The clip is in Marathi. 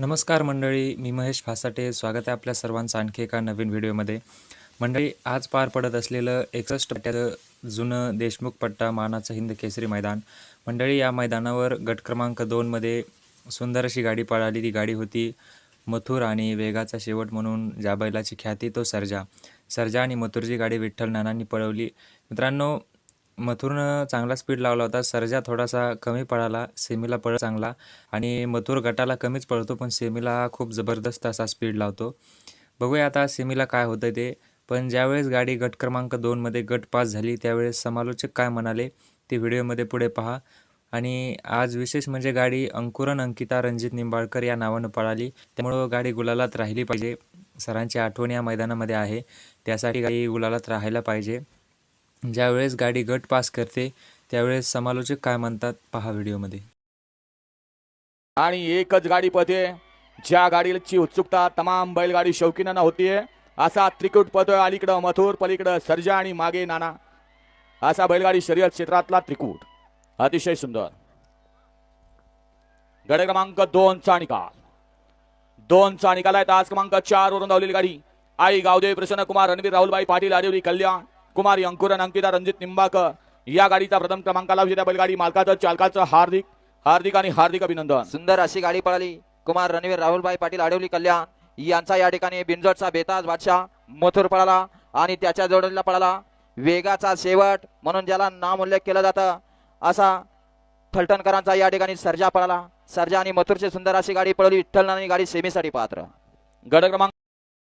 नमस्कार मंडळी मी महेश फासाटे. स्वागत आहे आपल्या सर्वांचं आणखी एका नवीन व्हिडिओमध्ये. मंडळी आज पार पडत असलेलं एकसष्ट पट्ट्याचं जुनं देशमुख पट्टा मानाचं हिंद केसरी मैदान. मंडळी या मैदानावर गट क्रमांक दोनमध्ये सुंदर अशी गाडी पळाली. ती गाडी होती मथुर आणि वेगाचा शेवट म्हणून ज्या बैलाची ख्याती तो सर्जा. सर्जा आणि मथुरची गाडी विठ्ठल नानांनी पळवली. मित्रांनो मथुरनं चांगला स्पीड लावला होता. सर्जा थोडासा कमी पळाला. सेमीला पळ चांगला. आणि मथुर गटाला कमीच पळतो पण सेमीला खूप जबरदस्त असा स्पीड लावतो. बघूया आता सेमीला काय होतं ते. पण ज्यावेळेस गाडी गट क्रमांक दोनमध्ये गट पास झाली त्यावेळेस समालोचक काय म्हणाले ते व्हिडिओमध्ये पुढे पहा. आणि आज विशेष म्हणजे गाडी अंकुरन अंकिता रणजित निंबाळकर या नावानं पळाली. त्यामुळं गाडी गुलालात राहिली पाहिजे. सरांची आठवण या मैदानामध्ये आहे. त्यासाठी गाडी गुलालात राहायला पाहिजे. ज्यावेळेस गाडी गट पास करते त्यावेळेस समालोचक काय म्हणतात पहा व्हिडिओमध्ये. आणि एकच गाडी पळते ज्या गाडीची उत्सुकता तमाम बैलगाडी शौकीनांना होतीये असा त्रिकूट पळतोय अलीकडं मथुर पलीकडं सर्जा आणि मागे नाना असा बैलगाडी शर्यत क्षेत्रातला त्रिकूट. अतिशय सुंदर. गड क्रमांक दोनचा निकाल. दोनचा निकाल आहे. तास क्रमांक चार वरून धावलेली गाडी. आई गावदेव प्रसन्न कुमार रणवीर राहुलबाई पाटील आदिवली कल्याण कुमारी अंकुरन अंकिता रणजित निंबाकर या गाडीचा प्रथम क्रमांकाला विजेत्या बैलगाडी मालकाचं चालकाचं हार्दिक हार्दिक आणि हार्दिक अभिनंदन. सुंदर अशी गाडी पळाली. कुमार रणवीर राहुलभाई पाटील आडवली कल्याण यांचा या ठिकाणी बिंजोडचा बेताज बादशाह मथुर पळाला आणि त्याच्या जोडीला पळाला. वेगाचा शेवट म्हणून ज्याला नाम उल्लेख केला जातं असा फलटणकरांचा या ठिकाणी सर्जा पळाला. सर्जा आणि मथुरची सुंदर अशी गाडी पळवली. विठ्ठल आणि गाडी सेमीसाठी पात्र. गड क्रमांक